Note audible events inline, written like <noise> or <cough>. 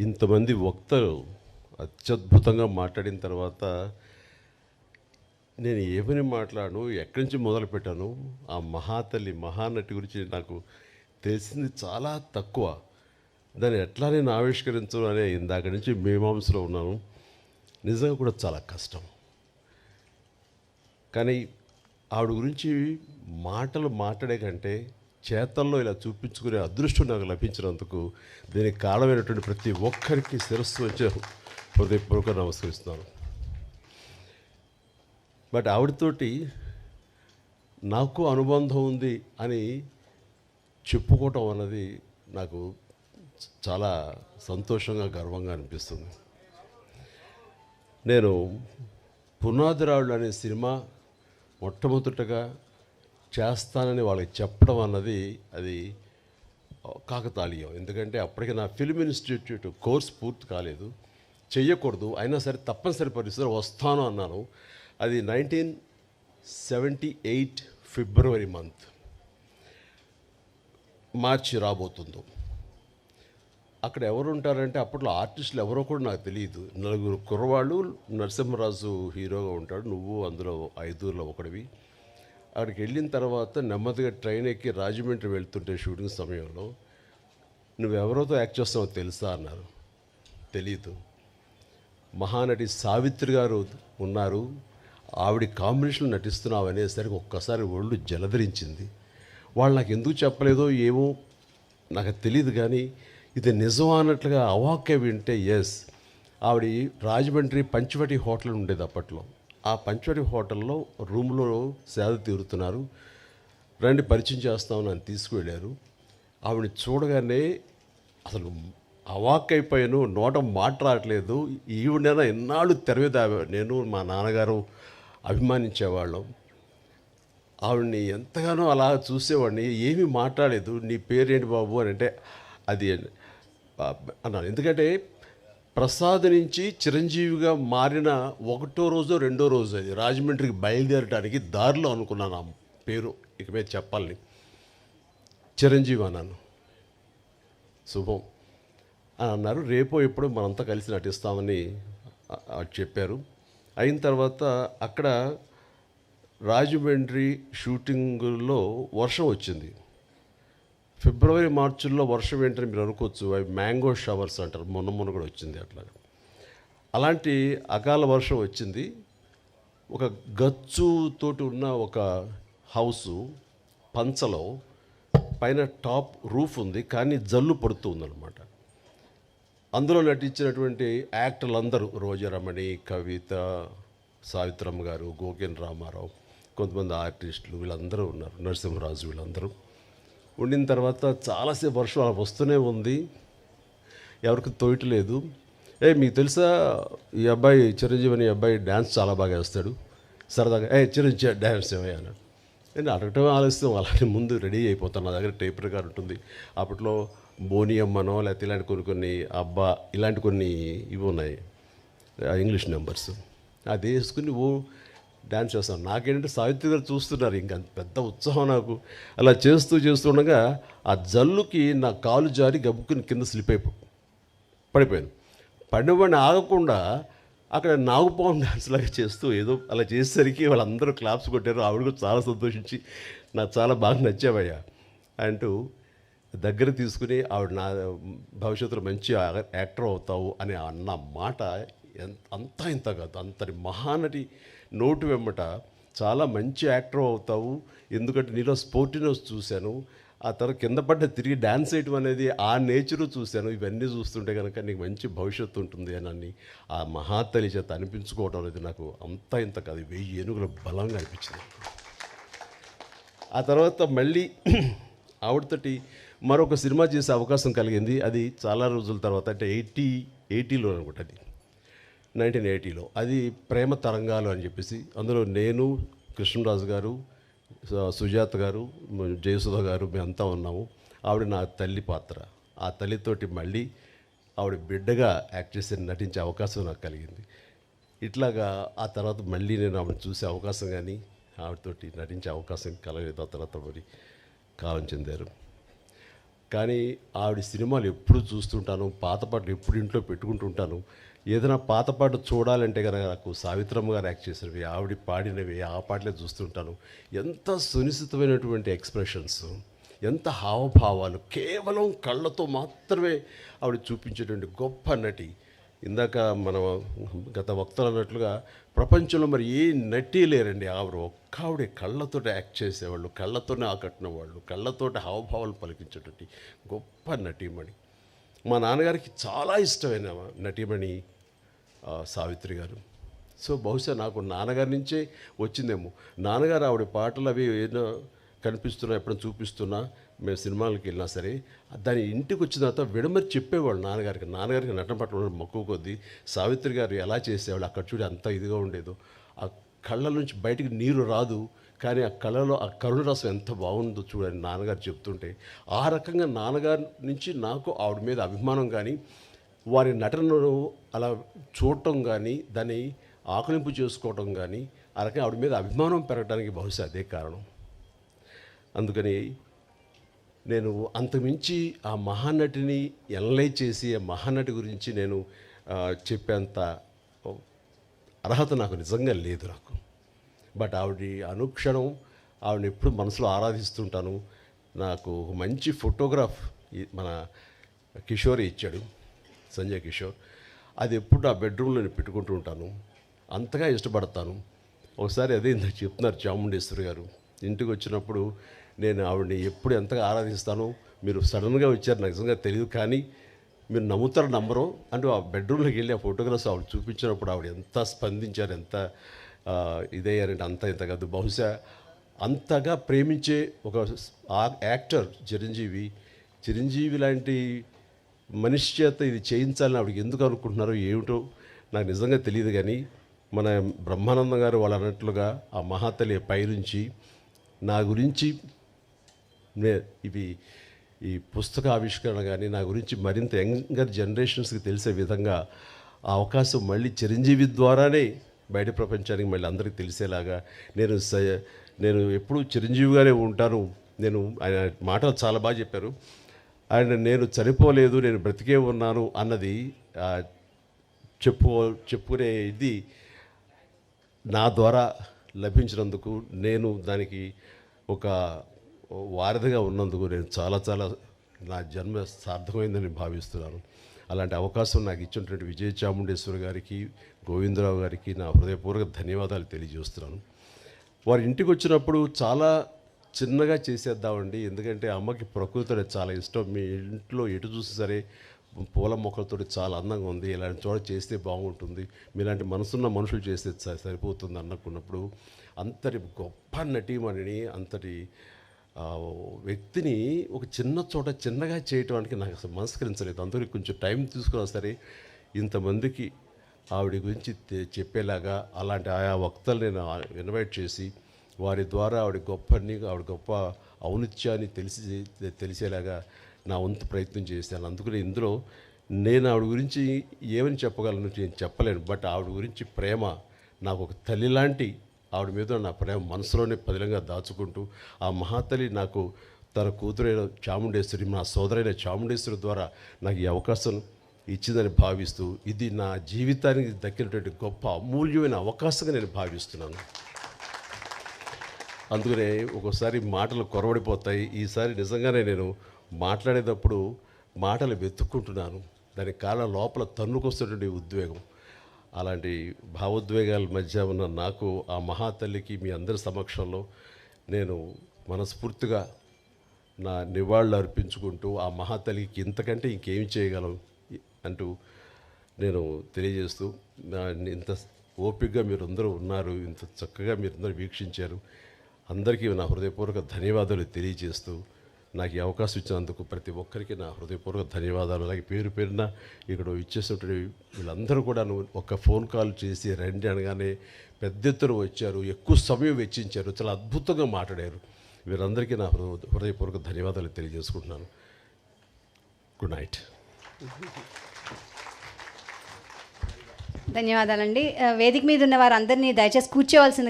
ఇంతమంది వక్తలు అత్యద్భుతంగా మాట్లాడిన తర్వాత నేను ఏమని మాట్లాడను ఎక్కడి నుంచి మొదలుపెట్టాను ఆ మహాతల్లి మహానటి గురించి నాకు తెలిసింది చాలా తక్కువ. దాన్ని ఎట్లా నేను ఆవిష్కరించను అనే ఇందాక నుంచి మీమాంసలో ఉన్నాను. నిజంగా కూడా చాలా కష్టం. కానీ ఆవిడ గురించి మాటలు మాట్లాడే కంటే చేతల్లో ఇలా చూపించుకునే అదృష్టం నాకు లభించినందుకు దీనికి కారణమైనటువంటి ప్రతి ఒక్కరికి శిరస్సు వచ్చే హృదయపూర్వక నమస్కరిస్తున్నాను. బట్ ఆవిడతోటి నాకు అనుబంధం ఉంది అని చెప్పుకోవటం అన్నది నాకు చాలా సంతోషంగా గర్వంగా అనిపిస్తుంది. నేను పునాదిరాళ్ళు అనే సినిమా మొట్టమొదటగా చేస్తానని వాళ్ళకి చెప్పడం అన్నది అది కాకతాళీయం. ఎందుకంటే అప్పటికి నా ఫిల్మ్ ఇన్స్టిట్యూట్ కోర్స్ పూర్తి కాలేదు. చెయ్యకూడదు. అయినా సరే తప్పనిసరి పరిస్థితులు వస్తాను అన్నాను. అది nineteen seventy eight February month. మార్చి రాబోతుందో. అక్కడ ఎవరు ఉంటారంటే అప్పట్లో ఆర్టిస్టులు ఎవరో కూడా నాకు తెలియదు నలుగురు కుర్రవాళ్ళు నరసింహరాజు హీరోగా ఉంటాడు. నువ్వు అందులో ఐదుగురులో ఒకడివి. అక్కడికి వెళ్ళిన తర్వాత నెమ్మదిగా ట్రైన్ ఎక్కి రాజమండ్రి వెళ్తుంటే షూటింగ్ సమయంలో నువ్వెవరితో యాక్ట్ చేస్తావో తెలుసా? అన్నారు. తెలీదు. మహానటి సావిత్రి గారు ఉన్నారు. ఆవిడ కాంబినేషన్ నటిస్తున్నావు అనేసరికి ఒక్కసారి ఒళ్ళు జలధరించింది. వాళ్ళు నాకు ఎందుకు చెప్పలేదో ఏమో నాకు తెలియదు కానీ ఇది నిజం అన్నట్లుగా అవాక్య వింటే ఎస్ ఆవిడ రాజమండ్రి పంచవటి హోటల్ ఉండేది అప్పట్లో. ఆ పంచవటి హోటల్లో రూమ్లో సేద తీరుతున్నారు. రండి పరిచయం చేస్తామని నన్ను తీసుకువెళ్ళారు. ఆవిడని చూడగానే అసలు అవాక్కైపోయాను నోట మాట రావట్లేదు. ఈవిడైనా ఎన్నాళ్ళు తెరవేదా నేను మా నాన్నగారు అభిమానించేవాళ్ళం. ఆవిడ్ని ఎంతగానో అలా చూసేవాడిని ఏమీ మాట్లాడలేదు. నీ పేరేంటి బాబు అని అంటే అది అన్నాను. ఎందుకంటే ప్రసాద్ నుంచి చిరంజీవిగా మారిన ఒకటో రోజు రెండో రోజు అది. రాజమండ్రికి బయలుదేరడానికి దారిలో అనుకున్నాను ఆ పేరు. ఇక మీద చెప్పాలని. చిరంజీవి అన్నాను. శుభం. అని అన్నారు. రేపో ఎప్పుడో మనంతా కలిసి నటిస్తామని చెప్పారు. అయిన తర్వాత అక్కడ రాజమండ్రి షూటింగ్లో వర్షం వచ్చింది. ఫిబ్రవరి మార్చిల్లో వర్షం ఏంటని మీరు అనుకోవచ్చు. అవి మ్యాంగో షవర్స్ అంటారు. మొన్న మొన్న కూడా వచ్చింది అట్లా అలాంటి అకాల వర్షం వచ్చింది. ఒక గచ్చుతోటి ఉన్న ఒక హౌసు పంచలో పైన టాప్ రూఫ్ ఉంది కానీ జల్లు పడుతుందన్నమాట. అందులో నటించినటువంటి యాక్టర్లు అందరూ రోజారమణి కవిత సావిత్రమ్మ గారు గోకెన్ రామారావు కొంతమంది ఆర్టిస్టులు వీళ్ళందరూ ఉన్నారు. నరసింహరాజు వీళ్ళందరూ. ఉండిన తర్వాత చాలాసేపు వర్షం అలా వస్తూనే ఉంది. ఎవరికి తోయట్లేదు ఏ మీకు తెలుసా ఈ అబ్బాయి చిరంజీవి అనే అబ్బాయి డ్యాన్స్ చాలా బాగా వేస్తాడు. సరదాగా ఏ చిరంజీవి డ్యాన్స్ ఏమయ్యా అన్నాడు. నేను అడగటం ఆలస్యం అలానే ముందు రెడీ అయిపోతాను. నా దగ్గర టేప్ రికార్డ్ ఉంటుంది. అప్పట్లో బోనియమ్మనో లేకపోతే ఇలాంటి కొన్ని కొన్ని అబ్బా ఇలాంటి కొన్ని ఇవి ఉన్నాయి. English numbers. అది వేసుకుని ఓ డ్యాన్స్ చేస్తాను నాకేంటంటే సావిత్రి గారు చూస్తున్నారు ఇంకా పెద్ద ఉత్సాహం నాకు. అలా చేస్తూ చేస్తుండగా ఆ జల్లుకి నా కాలు జారి గబుక్కుని కింద స్లిప్ అయిపో పడిపోయాను. పడినవాడిని ఆగకుండా అక్కడ నాగుపాము డాన్స్ లాగా చేస్తూ ఏదో అలా చేసేసరికి వాళ్ళందరూ క్లాప్స్ కొట్టారు. ఆవిడ కూడా చాలా సంతోషించి నాకు చాలా బాగా నచ్చావయ్యా అంటూ దగ్గర తీసుకుని ఆవిడ నా భవిష్యత్తులో మంచి యాక్టర్ అవుతావు అని అన్న మాట ఎంత అంతా ఇంత కాదు అంతటి మహానటి నోటు వెమ్మట చాలా మంచి యాక్టర్ అవుతావు. ఎందుకంటే నీలో స్పోర్టినెస్ చూశాను. ఆ తర్వాత కింద పడ్డ తిరిగి డ్యాన్స్ వేయటం అనేది ఆ నేచరు చూశాను. ఇవన్నీ చూస్తుంటే కనుక నీకు మంచి భవిష్యత్తు ఉంటుంది అని అని ఆ మహాతలి చేత అనిపించుకోవడం అనేది నాకు అంతా ఇంత కాదు. వెయ్యి ఏనుగుల బలంగా అనిపించింది. ఆ తర్వాత మళ్ళీ <clears throat> ఆవిడతోటి మరొక సినిమా చేసే అవకాశం కలిగింది. అది చాలా రోజుల తర్వాత అంటే ఎయిటీ ఎయిటీలో అనుకుంటుంది అది. నైన్టీన్ ఎయిటీలో. అది ప్రేమ తరంగాలు అని చెప్పేసి అందులో నేను కృష్ణరాజు గారు సుజాత గారు జయసుధ గారు మేమంతా ఉన్నాము. ఆవిడ నా తల్లి పాత్ర. ఆ తల్లితోటి మళ్ళీ ఆవిడ బిడ్డగా యాక్ట్ చేసి నటించే అవకాశం నాకు కలిగింది. ఇట్లాగా ఆ తర్వాత మళ్ళీ నేను ఆవిడ చూసే అవకాశం కానీ ఆవిడతోటి నటించే అవకాశం కలగలేదు. ఆ తర్వాత మరి కాలం చెందారు. కానీ ఆవిడ సినిమాలు ఎప్పుడు చూస్తుంటాను పాత పాటలు ఎప్పుడు ఇంట్లో పెట్టుకుంటుంటాను ఏదైనా పాత పాట చూడాలంటే కనుక నాకు సావిత్రమ్మ గారు యాక్ట్ చేసినవి ఆవిడ పాడినవి ఆ పాటలే చూస్తుంటాను. ఎంత సునిశ్చితమైనటువంటి ఎక్స్ప్రెషన్స్ ఎంత హావభావాలు కేవలం కళ్ళతో మాత్రమే ఆవిడ చూపించేటువంటి గొప్ప నటి. ఇందాక మన గత వక్తలు అన్నట్లుగా ప్రపంచంలో మరి ఏ నటి లేరండి ఆవిడ. ఒక్క ఆవిడ కళ్ళతోటి యాక్ట్ చేసేవాళ్ళు కళ్ళతోనే ఆకట్టిన వాళ్ళు కళ్ళతోటి హావభావాలు పలికించేటువంటి గొప్ప నటీమణి మా నాన్నగారికి చాలా ఇష్టమైన నటీమణి సావిత్రి గారు. సో బహుశా నాకు నాన్నగారి నుంచే వచ్చిందేమో. నాన్నగారు ఆవిడ పాటలు అవి ఏదో కనిపిస్తున్నా ఎప్పుడైనా చూపిస్తున్నా మేము సినిమాలకు వెళ్ళినా సరే దాని ఇంటికి వచ్చిన తర్వాత విడమరి చెప్పేవాళ్ళు నాన్నగారికి. నాన్నగారికి నటన పట్ల మక్కువ కొద్దీ సావిత్రి గారు ఎలా చేసేవాళ్ళు అక్కడ చూడి అంత ఇదిగా ఉండేదో కళ్ళ నుంచి బయటికి నీరు రాదు కానీ ఆ కళ్ళలో ఆ కరుణ రసం ఎంత బాగుందో చూడండి నాన్నగారు చెప్తుంటే. ఆ రకంగా నాన్నగారి నుంచి నాకు ఆవిడ మీద అభిమానం కానీ వారి నటనను అలా చూడటం కానీ దాన్ని ఆకలింపు చేసుకోవటం కానీ ఆ రకంగా ఆవిడ మీద అభిమానం పెరగడానికి బహుశా అదే కారణం. అందుకని నేను అంతమించి ఆ మహానటిని ఎనలైజ్ చేసి ఆ మహానటి గురించి నేను చెప్పేంత అర్హత నాకు నిజంగా లేదు నాకు. బట్ ఆవిడ అనుక్షణం ఆవిడని ఎప్పుడు మనసులో ఆరాధిస్తుంటాను. నాకు ఒక మంచి ఫోటోగ్రాఫ్ మన కిషోర్ ఇచ్చాడు సంజయ్ కిషోర్. అది ఎప్పుడు నా బెడ్రూమ్లో నేను పెట్టుకుంటూ ఉంటాను. అంతగా ఇష్టపడతాను. ఒకసారి అదే ఇంత చెప్తున్నారు చాముండేశ్వరి గారు. ఇంటికి వచ్చినప్పుడు నేను ఆవిడని ఎప్పుడు ఎంతగా ఆరాధిస్తానో మీరు సడన్గా వచ్చారు నాకు నిజంగా తెలియదు కానీ మీరు నమ్ముతారు నమ్మరు అంటూ ఆ బెడ్రూమ్లోకి వెళ్ళి ఆ ఫోటోగ్రాఫ్స్ ఆవిడ చూపించినప్పుడు ఆవిడ ఎంత స్పందించారు ఎంత ఇదయ్యారంటే అంత ఇంత కాదు. బహుశా అంతగా ప్రేమించే ఒక యాక్టర్ చిరంజీవి చిరంజీవి లాంటి మనిషి చేత ఇది చేయించాలని ఆవిడకి ఎందుకు అనుకుంటున్నారో ఏమిటో నాకు నిజంగా తెలియదు కానీ మన బ్రహ్మానందం గారు వాళ్ళు అన్నట్లుగా ఆ మహాతలి పైనుంచి నా గురించి ఇవి ఈ పుస్తక ఆవిష్కరణ కానీ నా గురించి మరింత యంగర్ జనరేషన్స్కి తెలిసే విధంగా ఆ అవకాశం మళ్ళీ చిరంజీవి ద్వారానే బయట ప్రపంచానికి మళ్ళీ అందరికీ తెలిసేలాగా నేను స- నేను ఎప్పుడూ చిరంజీవిగానే ఉంటాను. నేను ఆయన మాటలు చాలా బాగా చెప్పారు. ఆయన నేను చనిపోలేదు నేను బ్రతికే ఉన్నాను అన్నది చెప్పు చెప్పుకునే ఇది నా ద్వారా లభించినందుకు నేను దానికి ఒక వారధిగా ఉన్నందుకు నేను చాలా చాలా నా జన్మ సార్థకమైందని భావిస్తున్నాను. అలాంటి అవకాశం నాకు ఇచ్చినటువంటి విజయ చాముండేశ్వరి గారికి గోవిందరావు గారికి నా హృదయపూర్వక ధన్యవాదాలు తెలియజేస్తున్నాను. వారి ఇంటికి వచ్చినప్పుడు చాలా చిన్నగా చేసేద్దామండి. ఎందుకంటే అమ్మకి ప్రకృతి అంటే చాలా ఇష్టం. మీ ఇంట్లో ఎటు చూసి సరే పూల మొక్కలతో చాలా అందంగా ఉంది. ఇలాంటి చోట చేస్తే బాగుంటుంది. మీలాంటి మనసున్న మనుషులు చేస్తే సరిపోతుంది అన్నకున్నప్పుడు అంతటి గొప్ప నటీమణిని అంతటి వ్యక్తిని ఒక చిన్న చోట చిన్నగా చేయటానికి నాకు అసలు మనస్కరించలేదు. అందులో కొంచెం టైం తీసుకున్నా సరే ఇంతమందికి ఆవిడ గురించి చెప్పేలాగా అలాంటి ఆయా వక్తలు నేను ఇన్వైట్ చేసి వారి ద్వారా ఆవిడ గొప్పని ఆవిడ గొప్ప ఔనిత్యాన్ని తెలిసి తెలిసేలాగా నా వంతు ప్రయత్నం చేశాను. అందుకనే ఇందులో నేను ఆవిడ గురించి ఏమని చెప్పగలను నేను చెప్పలేను. బట్ ఆవిడ గురించి ప్రేమ నాకు ఒక తల్లి లాంటి ఆవిడ మీద నా ప్రేమ మనసులోనే పదిలంగా దాచుకుంటూ ఆ మహాతల్లి నాకు తన కూతురైన చాముండేశ్వరి నా సోదరైన చాముండేశ్వరి ద్వారా నాకు ఈ అవకాశం ఇచ్చిందని భావిస్తూ ఇది నా జీవితానికి దక్కినటువంటి గొప్ప అమూల్యమైన అవకాశంగా నేను భావిస్తున్నాను. అందుకనే ఒక్కోసారి మాటలు కొరవడిపోతాయి. ఈసారి నిజంగానే నేను మాట్లాడేటప్పుడు మాటలు వెతుక్కుంటున్నాను. దాని కాలం లోపల తన్నుకొస్తున్నటువంటి ఉద్వేగం. అలాంటి భావోద్వేగాల మధ్య ఉన్న నాకు ఆ మహాతల్లికి మీ అందరి సమక్షంలో నేను మనస్ఫూర్తిగా నా నివాళులు అర్పించుకుంటూ ఆ మహాతల్లికి ఇంతకంటే ఇంకేం చేయగలం అంటూ నేను తెలియజేస్తూ ఇంత ఓపికగా మీరందరూ ఉన్నారు ఇంత చక్కగా మీరందరూ వీక్షించారు. అందరికీ నా హృదయపూర్వక ధన్యవాదాలు తెలియజేస్తూ నాకు ఈ అవకాశం ఇచ్చినందుకు ప్రతి ఒక్కరికి నా హృదయపూర్వక ధన్యవాదాలు. అలాగే పేరు పేరున ఇక్కడ ఇచ్చేసినటువంటి వీళ్ళందరూ కూడా ఒక ఫోన్ కాల్ చేసి రండి అనగానే పెద్ద ఎత్తున వచ్చారు ఎక్కువ సమయం వెచ్చించారు చాలా అద్భుతంగా మాట్లాడారు. వీరందరికీ నా హృదయ హృదయపూర్వక ధన్యవాదాలు తెలియజేసుకుంటున్నాను. గుడ్ నైట్ ధన్యవాదాలండి. వేదిక మీద ఉన్న వారందరినీ దయచేసి కూర్చోవలసిందిగా